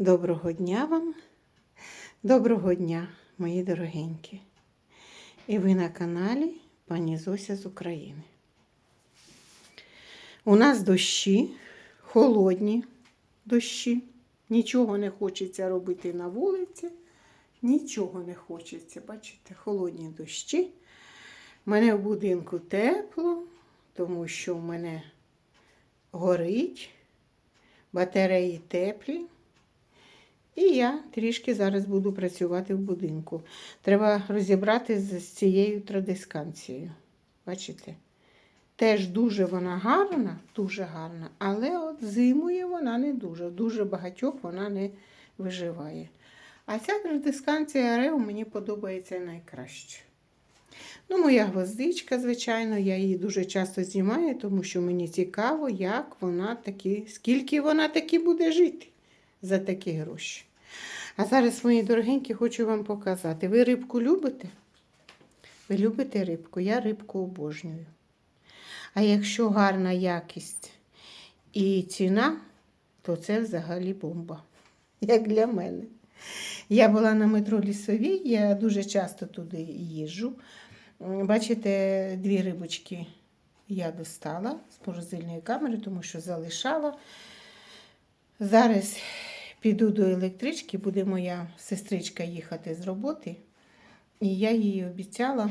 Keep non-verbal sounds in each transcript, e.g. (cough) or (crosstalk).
Доброго дня вам, доброго дня, мої дорогенькі. І ви на каналі пані Зося з України. У нас дощі, холодні дощі. Нічого не хочеться робити на вулиці. Нічого не хочеться. Бачите, холодні дощі. У мене в будинку тепло, тому що в мене горить, батареї теплі. І я трішки зараз буду працювати в будинку. Треба розібрати з цією традисканцією. Бачите? Теж дуже вона гарна, дуже гарна, але от зимує вона не дуже. Дуже багатьох вона не виживає. А ця традисканція Рео мені подобається найкраще. Ну, моя гвоздичка, звичайно, я її дуже часто знімаю, тому що мені цікаво, як вона таки, скільки вона таки буде жити за такі гроші. А зараз, мої дорогенькі, хочу вам показати. Ви рибку любите? Ви любите рибку? Я рибку обожнюю. А якщо гарна якість і ціна, то це взагалі бомба. Як для мене. Я була на метро лісовій, я дуже часто туди їжджу. Бачите, дві рибочки я достала з морозильної камери, тому що залишала. Зараз піду до електрички, буде моя сестричка їхати з роботи. І я їй обіцяла,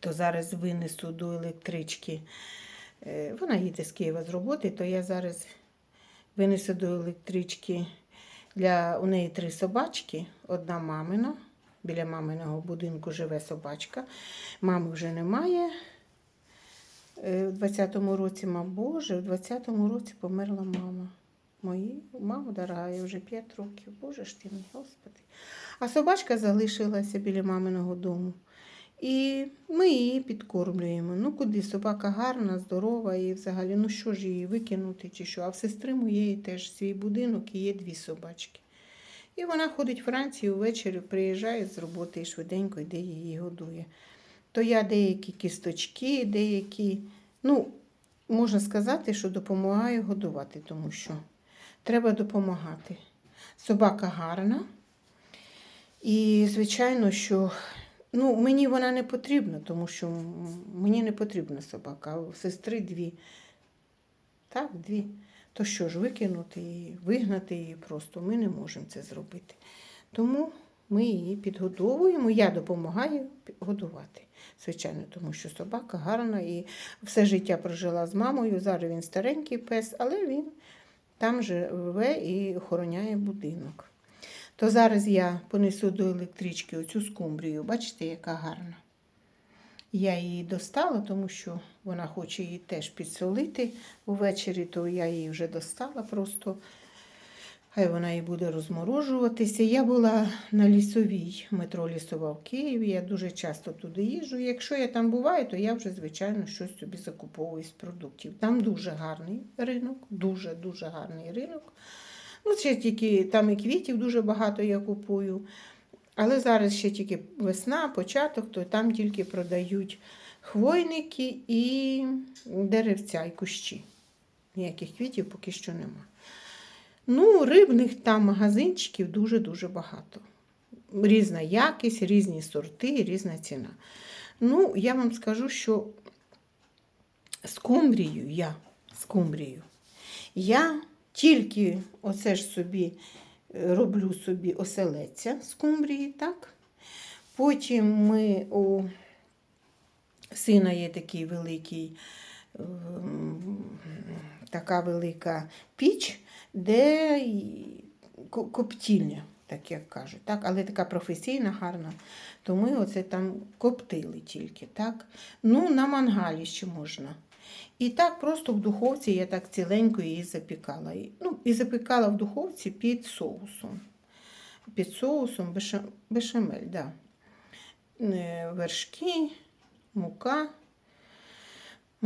то зараз винесу до електрички. Е, Вона їде з Києва з роботи, то я зараз винесу до електрички. Для у неї три собачки, одна мамина. Біля маминого будинку живе собачка. Мами вже немає. Е, В 20-му році, ма Боже, в 20-му році померла мама. Мої, мама дорога, вже 5 років. Боже ж ти мій, Господи. А собачка залишилася біля маминого дому. І ми її підкормлюємо. Ну куди? Собака гарна, здорова і взагалі, ну що ж її викинути чи що? А в сестри моєї теж свій будинок і є дві собачки. І вона ходить вранці, ввечері приїжджає з роботи і швиденько йде її годує. То я деякі кісточки, деякі, ну, можна сказати, що допомагаю годувати, тому що треба допомагати. Собака гарна. І, звичайно, що ну, мені вона не потрібна, тому що мені не потрібна собака, а сестри дві. Так, дві. То що ж, викинути її, вигнати її просто ми не можемо це зробити. Тому ми її підгодовуємо, я допомагаю годувати. Звичайно, тому що собака гарна і все життя прожила з мамою. Зараз він старенький пес, але він там живе і охороняє будинок. То зараз я понесу до електрички оцю скумбрію. Бачите, яка гарна. Я її достала, тому що вона хоче її теж підсолити увечері, то я її вже достала просто. Хай вона і буде розморожуватися. Я була на лісовій метро Лісова в Києві. Я дуже часто туди їжджу. Якщо я там буваю, то я вже, звичайно, щось собі закуповую з продуктів. Там дуже гарний ринок, дуже-дуже гарний ринок. Ну, ще тільки там і квітів дуже багато я купую. Але зараз ще тільки весна, початок, то там тільки продають хвойники і деревця, і кущі. Ніяких квітів поки що нема. Ну, рибних там магазинчиків дуже-дуже багато. Різна якість, різні сорти, різна ціна. Ну, я вам скажу, що скумбрію я, скумбрію, я тільки оце ж собі е, роблю собі оселеця скумбрії, так? Потім ми у сина є такий великий, ем, така велика піч, де коптільня, так як кажуть, так? але така професійна, гарна. То ми оце там коптили тільки. так? Ну, на мангалі ще можна. І так просто в духовці я так ціленько її запікала. Ну, і запікала в духовці під соусом. Під соусом беша- бешамель, да. Е, вершки, мука,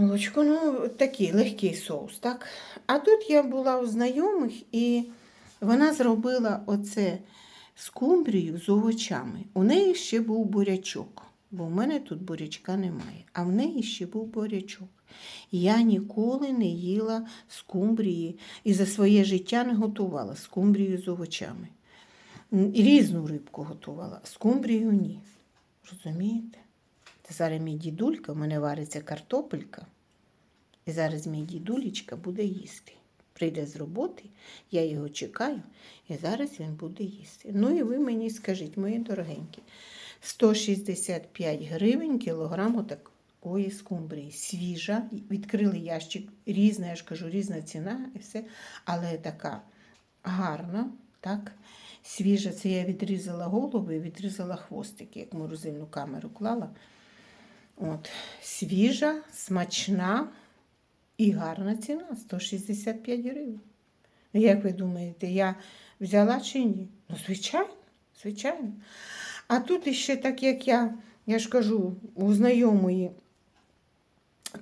молочко, ну такий легкий соус, так? А тут я була у знайомих і вона зробила оце скумбрію з овочами. У неї ще був бурячок, бо в мене тут бурячка немає, а в неї ще був бурячок. Я ніколи не їла скумбрії і за своє життя не готувала скумбрію з овочами. Різну рибку готувала, скумбрію ні. Розумієте? Зараз мій дідулька, в мене вариться картопелька. І зараз мій дідулечка буде їсти. Прийде з роботи, я його чекаю, і зараз він буде їсти. Ну і ви мені скажіть, мої дорогенькі, 165 гривень кілограм такої скумбрії. Свіжа, відкрили ящик, різна, я ж кажу, різна ціна і все, але така гарна, так, свіжа. Це я відрізала голову і відрізала хвостики, як морозильну камеру клала. От, свіжа, смачна і гарна ціна 165 гривень. Ну, Як ви думаєте, я взяла чи ні? Ну, звичайно, звичайно. А тут іще так, як я, я ж кажу, у знайомої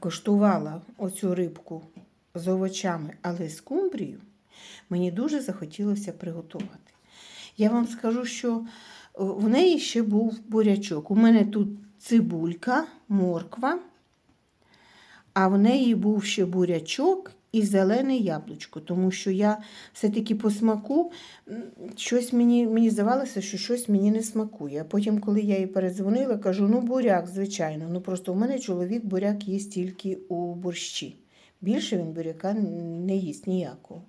коштувала оцю рибку з овочами, але з кумбрію, мені дуже захотілося приготувати. Я вам скажу, що в неї ще був бурячок. У мене тут цибулька, морква, а в неї був ще бурячок і зелене яблучко, тому що я все-таки по смаку щось мені, мені здавалося, що щось мені не смакує. Потім, коли я їй передзвонила, кажу: ну буряк, звичайно. Ну просто у мене чоловік буряк їсть тільки у борщі. Більше він буряка не їсть ніякого.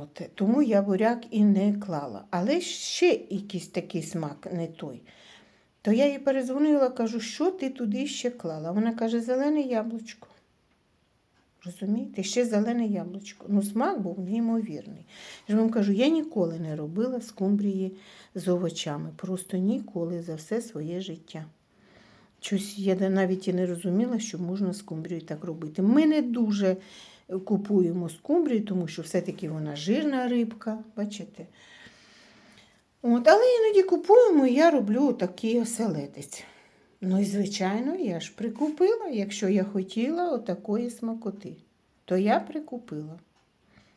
От, тому я буряк і не клала. Але ще якийсь такий смак не той. То я їй перезвонила, кажу, що ти туди ще клала? Вона каже, зелене яблучко. Розумієте, ще зелене яблучко. Ну, смак був неймовірний. Я вам кажу, я ніколи не робила скумбрії з овочами. Просто ніколи за все своє життя. Щось я навіть і не розуміла, що можна скумбрію так робити. Ми не дуже купуємо скумбрію, тому що все-таки вона жирна рибка, бачите. От, але іноді купуємо, і я роблю такий оселедець. Ну і, звичайно, я ж прикупила, якщо я хотіла отакої смакоти, то я прикупила.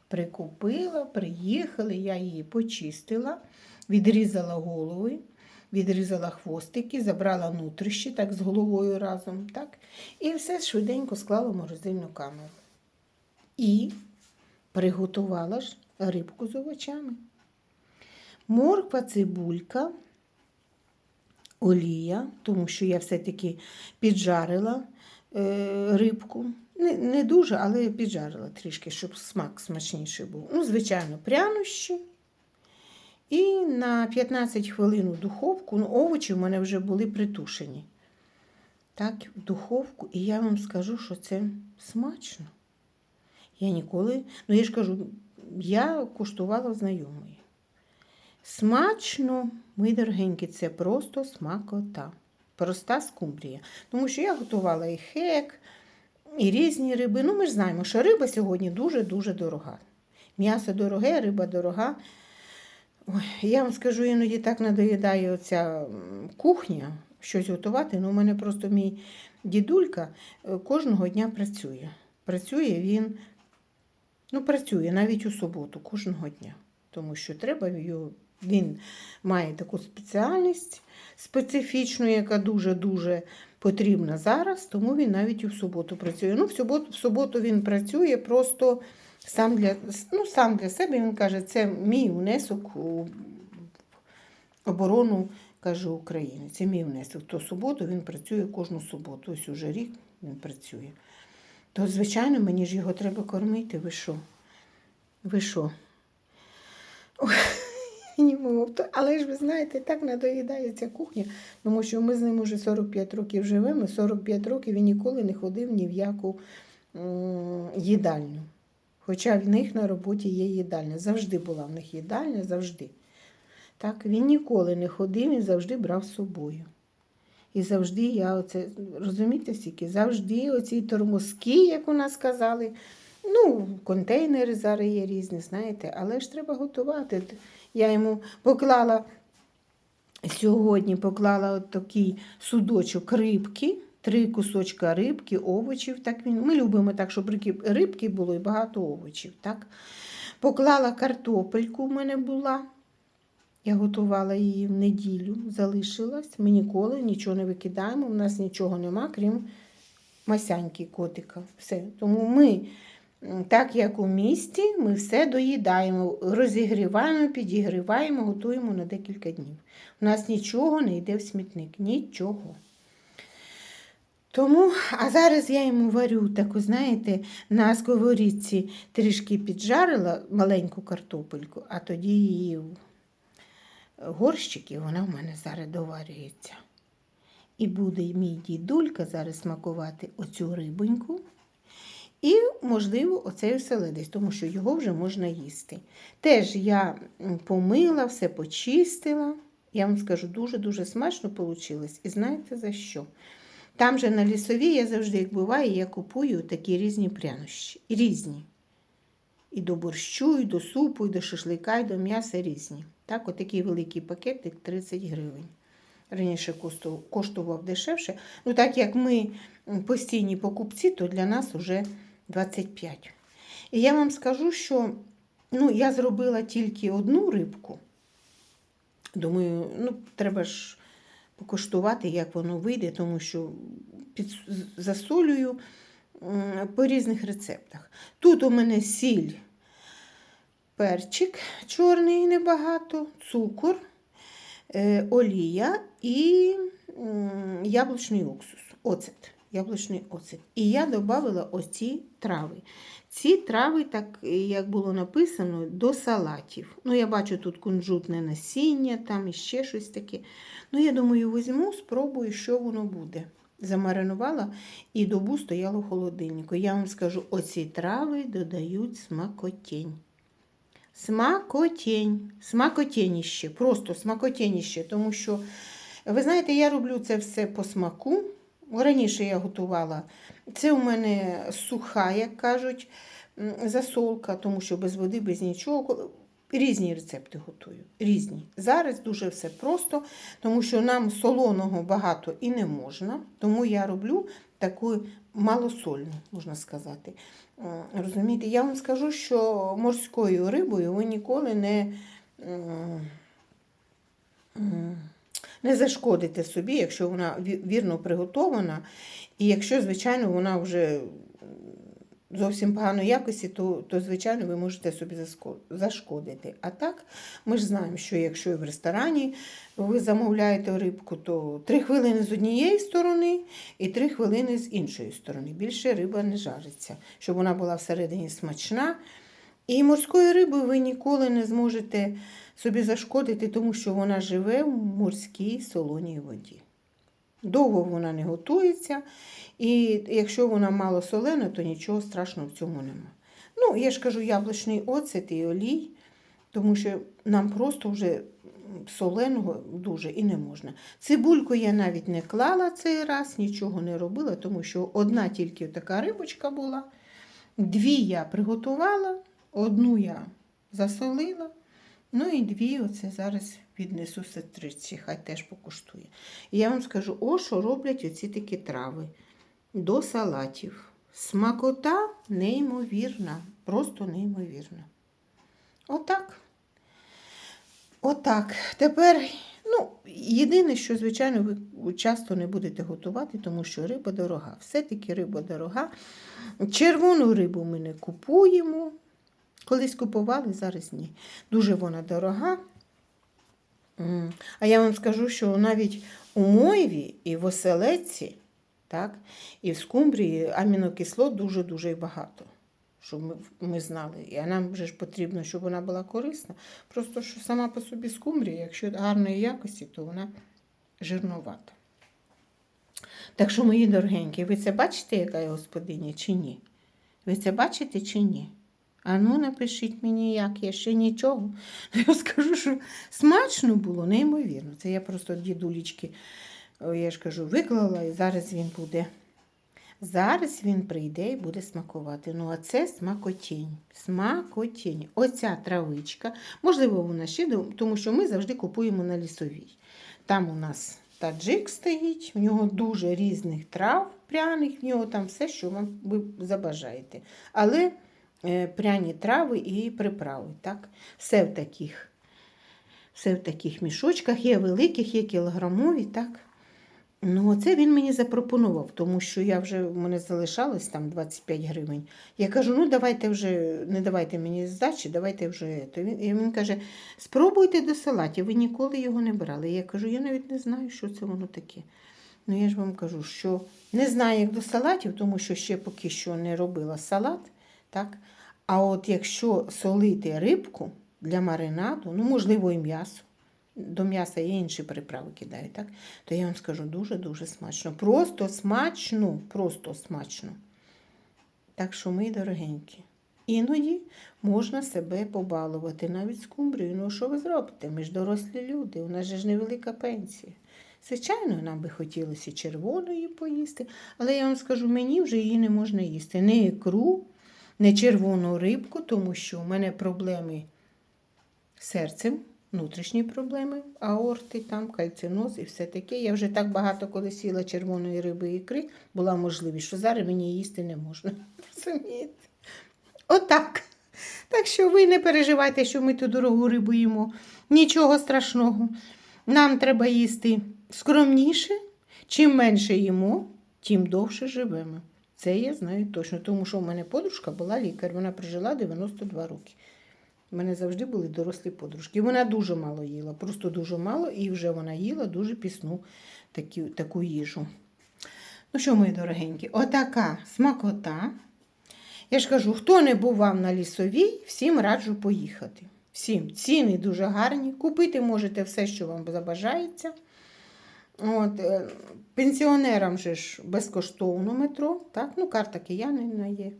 Прикупила, приїхали, я її почистила, відрізала голови, відрізала хвостики, забрала нутрищі так з головою разом. так, І все швиденько склала в морозильну камеру. І приготувала ж рибку з овочами. Морква, цибулька, олія, тому що я все-таки піджарила е, рибку. Не, не дуже, але піджарила трішки, щоб смак смачніший був. Ну, звичайно, прянощі. І на 15 хвилин у духовку, ну, овочі в мене вже були притушені. Так, в духовку, і я вам скажу, що це смачно. Я ніколи, ну я ж кажу, я куштувала в знайомої. Смачно, мої дорогенькі, це просто смакота. Проста скумбрія. Тому що я готувала і хек, і різні риби. Ну, ми ж знаємо, що риба сьогодні дуже-дуже дорога. М'ясо дороге, риба дорога. Ой, я вам скажу, іноді так надоїдає оця кухня, щось готувати. Ну, у мене просто мій дідулька е, кожного дня працює. Працює він, ну, працює навіть у суботу, кожного дня. Тому що треба його, він має таку спеціальність специфічну, яка дуже-дуже потрібна зараз, тому він навіть і в суботу працює. Ну, в суботу, в суботу він працює просто сам для, ну, сам для себе. Він каже, це мій внесок у оборону каже, України. Це мій внесок. То суботу він працює кожну суботу. Ось уже рік він працює. То, звичайно, мені ж його треба кормити. Ви що? Ви що? Ой, мов. Але ж ви знаєте, так надоїдає ця кухня, тому що ми з ним уже 45 років живемо. 45 років він ніколи не ходив ні в яку їдальню. Хоча в них на роботі є їдальня. Завжди була в них їдальня, завжди. Так, він ніколи не ходив, він завжди брав з собою. І завжди я оце, розумієте, скільки, завжди оці тормозки, як у нас казали, ну, контейнери зараз є різні, знаєте, але ж треба готувати. Я йому поклала сьогодні поклала от такий судочок рибки, три кусочка рибки, овочів. Так він, ми любимо так, щоб рибки, було і багато овочів. Так? Поклала картопельку в мене була. Я готувала її в неділю, залишилась. Ми ніколи нічого не викидаємо, у нас нічого нема, крім масяньки котика. Все. Тому ми, так як у місті, ми все доїдаємо, розігріваємо, підігріваємо, готуємо на декілька днів. У нас нічого не йде в смітник. Нічого. Тому, а зараз я йому варю таку, знаєте, на сковорідці трішки піджарила маленьку картопельку, а тоді її в горщики, вона в мене зараз доварюється. І буде мій дідулька зараз смакувати оцю рибоньку. І, можливо, оцей оселедець, тому що його вже можна їсти. Теж я помила, все почистила. Я вам скажу, дуже-дуже смачно вийшло. І знаєте за що? Там же на лісовій я завжди, як буває, я купую такі різні прянощі. Різні. І до борщу, і до супу, і до шашлика, і до м'яса різні. Так, отакий великий пакетик 30 гривень. Раніше коштував дешевше. Ну, так як ми постійні покупці, то для нас вже 25. І я вам скажу, що ну, я зробила тільки одну рибку. Думаю, ну, треба ж покуштувати, як воно вийде, тому що під, засолюю по різних рецептах. Тут у мене сіль, перчик чорний небагато, цукор, е, олія і яблучний уксус, оцет. Яблучний оцет. І я додала оці трави. Ці трави, так як було написано, до салатів. Ну, я бачу тут кунжутне насіння, там і ще щось таке. Ну, я думаю, візьму, спробую, що воно буде. Замаринувала і добу стояло в холодильнику. Я вам скажу, оці трави додають смакотінь. Смакотінь. Смакотєніще, просто смакотєніще, тому що, ви знаєте, я роблю це все по смаку. Раніше я готувала. Це у мене суха, як кажуть, засолка, тому що без води, без нічого. Різні рецепти готую. Різні. Зараз дуже все просто, тому що нам солоного багато і не можна. Тому я роблю таку малосольну, можна сказати. Розумієте, я вам скажу, що морською рибою ви ніколи не. Не зашкодите собі, якщо вона вірно приготована. І якщо, звичайно, вона вже зовсім поганої якості, то, то звичайно, ви можете собі зашкодити. А так, ми ж знаємо, що якщо в ресторані ви замовляєте рибку, то 3 хвилини з однієї сторони і 3 хвилини з іншої сторони. Більше риба не жариться, щоб вона була всередині смачна. І морською рибою ви ніколи не зможете собі зашкодити, тому що вона живе в морській солоній воді. Довго вона не готується, і якщо вона мало солена, то нічого страшного в цьому нема. Ну, я ж кажу, яблучний оцет і олій, тому що нам просто вже соленого дуже і не можна. Цибульку я навіть не клала цей раз, нічого не робила, тому що одна тільки така рибочка була. Дві я приготувала, одну я засолила. Ну і дві оце зараз віднесу сестриці, хай теж покуштує. І я вам скажу, о, що роблять оці такі трави до салатів. Смакота неймовірна, просто неймовірна. Отак. Отак. Тепер, ну, єдине, що, звичайно, ви часто не будете готувати, тому що риба дорога. Все-таки риба дорога. Червону рибу ми не купуємо. Колись купували, зараз ні. Дуже вона дорога. А я вам скажу, що навіть у мойві і в оселедці, так, і в скумбрії амінокислот дуже-дуже багато. Щоб ми, ми знали. І нам вже ж потрібно, щоб вона була корисна. Просто що сама по собі скумбрія, якщо гарної якості, то вона жирновата. Так що, мої дорогенькі, ви це бачите, яка я господиня, чи ні? Ви це бачите чи ні? А ну, напишіть мені, як я ще нічого. (laughs) Я скажу, що смачно було, неймовірно. Це я просто дідулічки, я ж кажу, виклала, і зараз він буде. Зараз він прийде і буде смакувати. Ну, а це смакотінь. Смакотінь. Оця травичка. Можливо, вона ще, тому що ми завжди купуємо на лісовій. Там у нас таджик стоїть, в нього дуже різних трав пряних, в нього там все, що вам ви забажаєте. Але пряні трави і приправи. Так? Все в таких, все в таких мішочках, є великих, є кілограмові. Так? Ну, оце він мені запропонував, тому що я вже в мене залишалось там 25 гривень. Я кажу, ну давайте вже, не давайте мені здачі, давайте вже. То він, і він каже, спробуйте до салатів, ви ніколи його не брали. Я кажу, я навіть не знаю, що це воно таке. Ну, я ж вам кажу, що не знаю, як до салатів, тому що ще поки що не робила салат. Так? А от якщо солити рибку для маринаду, ну, можливо, і м'ясо. До м'яса є інші приправи кидають, так? то я вам скажу дуже-дуже смачно. Просто смачно, просто смачно. Так що, мої дорогенькі, іноді можна себе побалувати навіть скумбрію. Ну, що ви зробите? Ми ж дорослі люди, у нас же ж невелика пенсія. Звичайно, нам би хотілося червоної поїсти, але я вам скажу, мені вже її не можна їсти. Не ікру, не червону рибку, тому що у мене проблеми з серцем, внутрішні проблеми, аорти, там, кальциноз і все таке. Я вже так багато коли сіла червоної риби і ікри, була можливість, що зараз мені їсти не можна. (laughs) Розумієте? Отак. Так що ви не переживайте, що ми ту дорогу рибу їмо. Нічого страшного. Нам треба їсти скромніше. Чим менше їмо, тим довше живемо. Це я знаю точно, тому що в мене подружка була лікар, вона прожила 92 роки. У мене завжди були дорослі подружки. Вона дуже мало їла, просто дуже мало, і вже вона їла дуже пісну такі, таку їжу. Ну що, мої дорогенькі, отака смакота. Я ж кажу, хто не бував на лісовій, всім раджу поїхати. Всім ціни дуже гарні. Купити можете все, що вам забажається. От, е, пенсіонерам же ж безкоштовно метро, так? ну карта киянина є.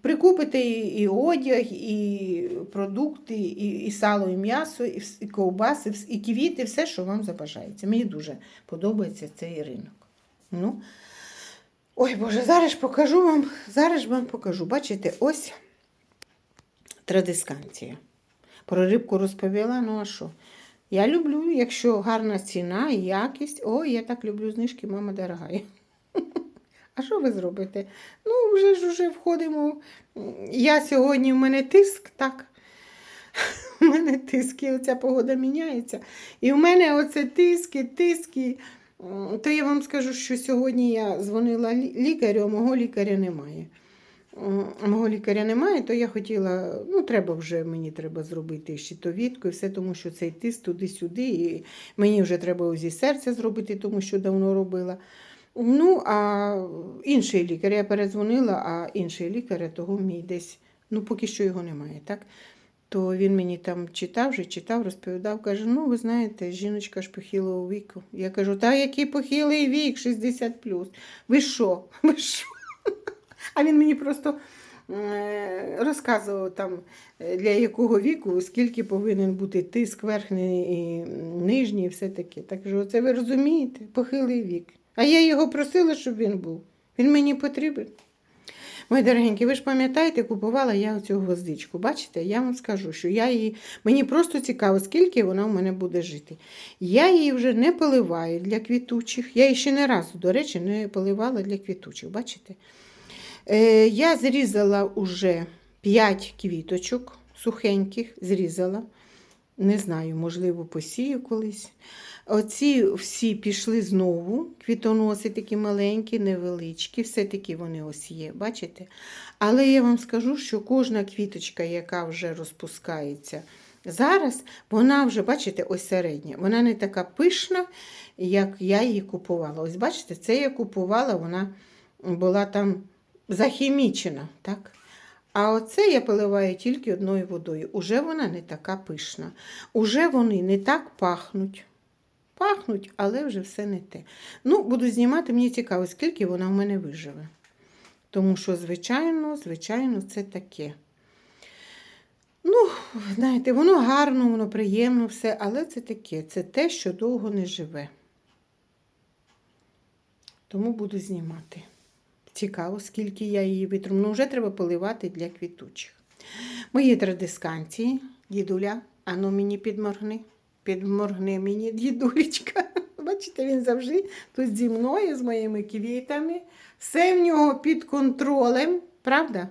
Прикупите і, одяг, і продукти, і, і сало, і м'ясо, і, і ковбаси, і квіти, все, що вам забажається. Мені дуже подобається цей ринок. Ну, ой, Боже, зараз покажу вам, зараз вам покажу. Бачите, ось традисканція. Про рибку розповіла, ну а що? Я люблю, якщо гарна ціна і якість. Ой, я так люблю знижки, мама дорогая. (laughs) А що ви зробите? Ну, вже ж вже входимо. Я сьогодні в мене тиск, так. (laughs) У мене тиск, і оця погода міняється. І в мене оце тиски, тиски. То я вам скажу, що сьогодні я дзвонила лікарю, а мого лікаря немає. Мого лікаря немає, то я хотіла, ну, треба вже мені треба зробити щитовідку і все, тому що цей тиск туди-сюди, і мені вже треба УЗІ серця зробити, тому що давно робила. Ну, а інший лікар, я передзвонила, а інший лікар, того мій десь, ну поки що його немає, так? То він мені там читав, вже читав, розповідав, каже: ну, ви знаєте, жіночка ж похилого віку. Я кажу, та який похилий вік, 60 Ви що? (laughs) Ви що? А він мені просто е, розказував там, е, для якого віку, скільки повинен бути тиск верхній і нижній, і все таке. Так що, це ви розумієте? Похилий вік. А я його просила, щоб він був. Він мені потрібен. Мої дорогенькі, ви ж пам'ятаєте, купувала я оцю гвоздичку. Бачите, я вам скажу, що я її. Мені просто цікаво, скільки вона в мене буде жити. Я її вже не поливаю для квітучих. Я її ще не разу, до речі, не поливала для квітучих. Бачите? Е, я зрізала уже 5 квіточок сухеньких, зрізала. Не знаю, можливо, посію колись. Оці всі пішли знову, квітоноси такі маленькі, невеличкі, все-таки вони ось є, бачите? Але я вам скажу, що кожна квіточка, яка вже розпускається зараз, вона вже, бачите, ось середня. Вона не така пишна, як я її купувала. Ось бачите, це я купувала, вона була там захімічена. так? А оце я поливаю тільки одною водою. Уже вона не така пишна. Уже вони не так пахнуть. Пахнуть, але вже все не те. Ну, буду знімати, мені цікаво, скільки вона в мене виживе. Тому що, звичайно, звичайно, це таке. Ну, знаєте, воно гарно, воно приємно все, але це таке. Це те, що довго не живе. Тому буду знімати. Цікаво, скільки я її витру. Ну, вже треба поливати для квітучих. Мої традисканції, дідуля, ану мені підморгни. Підморгни мені, дідулечка. (laughs) Бачите, він завжди тут зі мною, з моїми квітами. Все в нього під контролем, правда?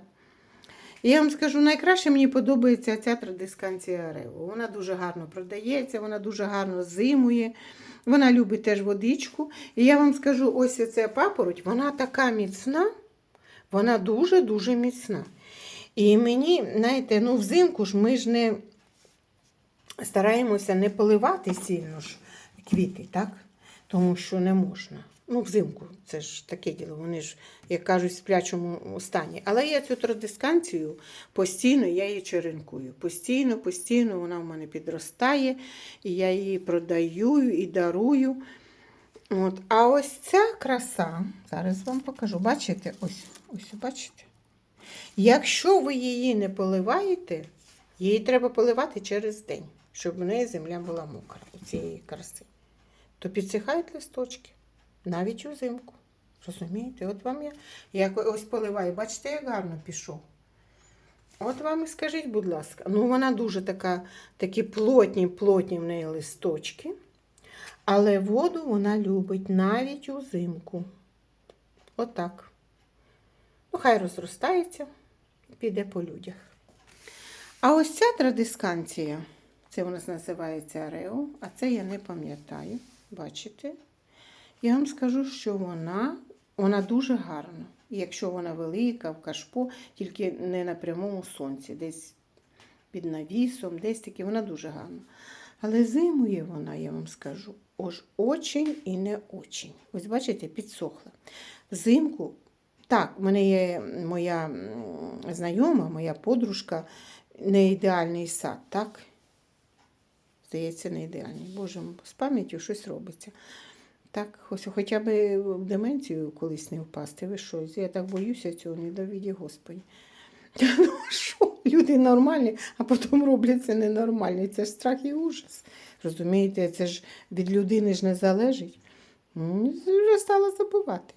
Я вам скажу, найкраще мені подобається ця традисканція Рево. Вона дуже гарно продається, вона дуже гарно зимує. Вона любить теж водичку. І я вам скажу, ось ця папороть, вона така міцна, вона дуже-дуже міцна. І мені, знаєте, ну взимку ж ми ж не стараємося не поливати сильно ж квіти, так? Тому що не можна. Ну, взимку, це ж таке діло, вони ж, як кажуть, в сплячому стані. Але я цю традисканцію постійно я її черенкую. Постійно, постійно вона в мене підростає, і я її продаю і дарую. От. А ось ця краса, зараз вам покажу. Бачите, ось, ось бачите. Якщо ви її не поливаєте, її треба поливати через день, щоб в неї земля була мокра у цієї краси. То підсихають листочки навіть узимку. Розумієте? От вам я як ось поливаю, бачите, як гарно пішов. От вам і скажіть, будь ласка, ну вона дуже така, такі плотні, плотні в неї листочки, але воду вона любить навіть узимку. Отак. Ну, хай розростається і піде по людях. А ось ця традисканція, це у нас називається Арео, а це я не пам'ятаю. Бачите? Я вам скажу, що вона, вона дуже гарна. Якщо вона велика, в кашпо, тільки не на прямому сонці, десь під навісом, десь таки, вона дуже гарна. Але зимує вона, я вам скажу, ож очень і не очень. Ось бачите, підсохла. Взимку, так, в мене є моя знайома, моя подружка, не ідеальний сад, так? Здається, не ідеальний. Боже, з пам'яттю щось робиться. Так, ось хоча б в деменцію колись не впасти. Ви що? Я так боюся цього, не довіді Господі. (laughs) Ну що, люди нормальні, а потім робляться ненормальні. Це ж страх і ужас. Розумієте, це ж від людини ж не залежить. Ну, Вже стала забувати.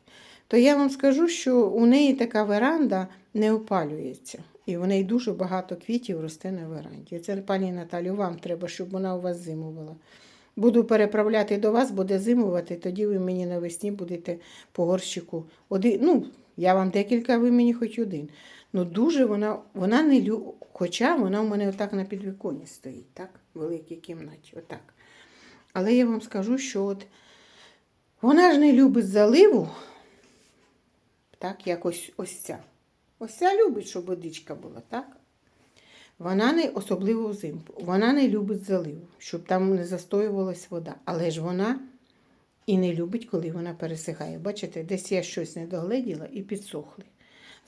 То я вам скажу, що у неї така веранда не опалюється. І в неї дуже багато квітів росте на веранді. Це, пані Наталю, вам треба, щоб вона у вас зимувала. Буду переправляти до вас, буде зимувати, тоді ви мені навесні будете по горщику. Один, ну, я вам декілька, ви мені хоч один. Ну, дуже вона, вона не лю... Хоча вона в мене отак на підвіконні стоїть, так? В великій кімнаті, отак. Але я вам скажу, що от вона ж не любить заливу, так, як ось, ось ця. Ось ця любить, щоб водичка була, так? Вона не особливо взимку. Вона не любить заливу, щоб там не застоювалась вода. Але ж вона і не любить, коли вона пересихає. Бачите, десь я щось не догледіла і підсохли.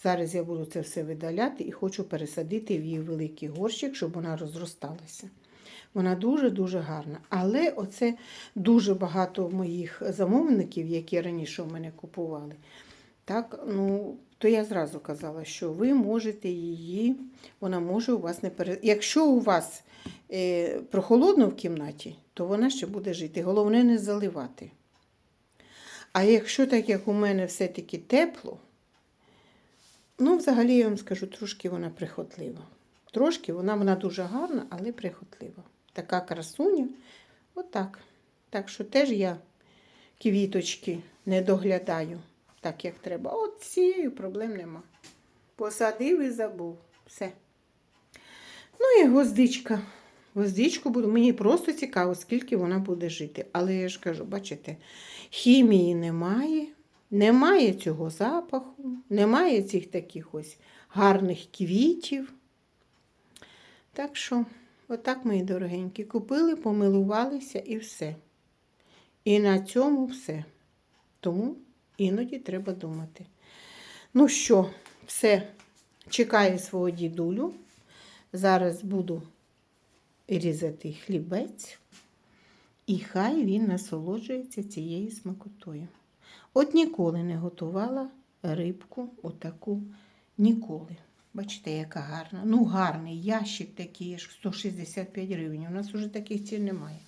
Зараз я буду це все видаляти і хочу пересадити в її великий горщик, щоб вона розросталася. Вона дуже-дуже гарна. Але оце дуже багато моїх замовників, які раніше в мене купували. Так, ну, то я зразу казала, що ви можете її, вона може у вас не пере... Якщо у вас е, прохолодно в кімнаті, то вона ще буде жити. Головне не заливати. А якщо так, як у мене все-таки тепло, ну, взагалі я вам скажу, трошки вона прихотлива. Трошки вона, вона дуже гарна, але прихотлива. Така красуня, отак. Так що теж я квіточки не доглядаю так, як треба. От цією проблем нема. Посадив і забув. Все. Ну і гвоздичка. Гвоздичку буду. Мені просто цікаво, скільки вона буде жити. Але я ж кажу, бачите, хімії немає, немає цього запаху, немає цих таких ось гарних квітів. Так що, отак, мої дорогенькі, купили, помилувалися і все. І на цьому все. Тому іноді треба думати. Ну що, все, чекаю свого дідулю. Зараз буду різати хлібець, і хай він насолоджується цією смакотою. От ніколи не готувала рибку отаку ніколи. Бачите, яка гарна. Ну, гарний ящик такий, 165 гривень. У нас вже таких цін немає.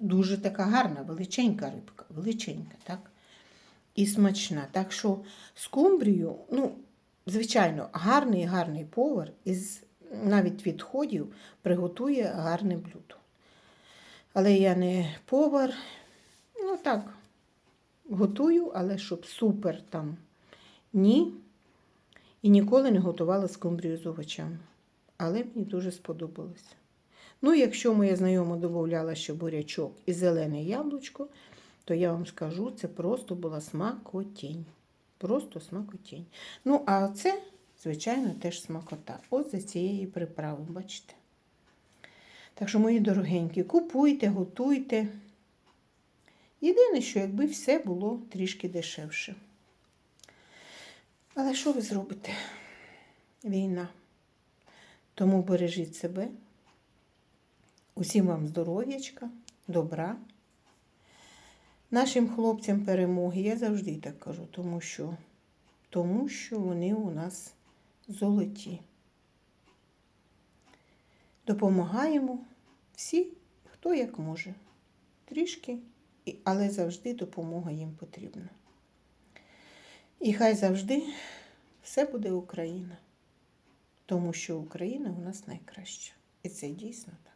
Дуже така гарна, величенька рибка, величенька, так? І смачна. Так що скумбрію, ну, звичайно, гарний гарний повар із навіть відходів приготує гарне блюдо. Але я не повар, ну так, готую, але щоб супер там ні. І ніколи не готувала скумбрію з овочами. Але мені дуже сподобалось. Ну, якщо моя знайома додавала ще бурячок і зелене яблучко, то я вам скажу, це просто була смакотінь. Просто смакотінь. Ну, а це, звичайно, теж смакота. От за цієї приправи, бачите? Так що, мої дорогенькі, купуйте, готуйте. Єдине, що якби все було трішки дешевше. Але що ви зробите? Війна. Тому бережіть себе. Усім вам здоров'ячка, добра. Нашим хлопцям перемоги. Я завжди так кажу, тому що, тому що вони у нас золоті. Допомагаємо всі, хто як може. Трішки, але завжди допомога їм потрібна. І хай завжди все буде Україна, тому що Україна у нас найкраща. І це дійсно так.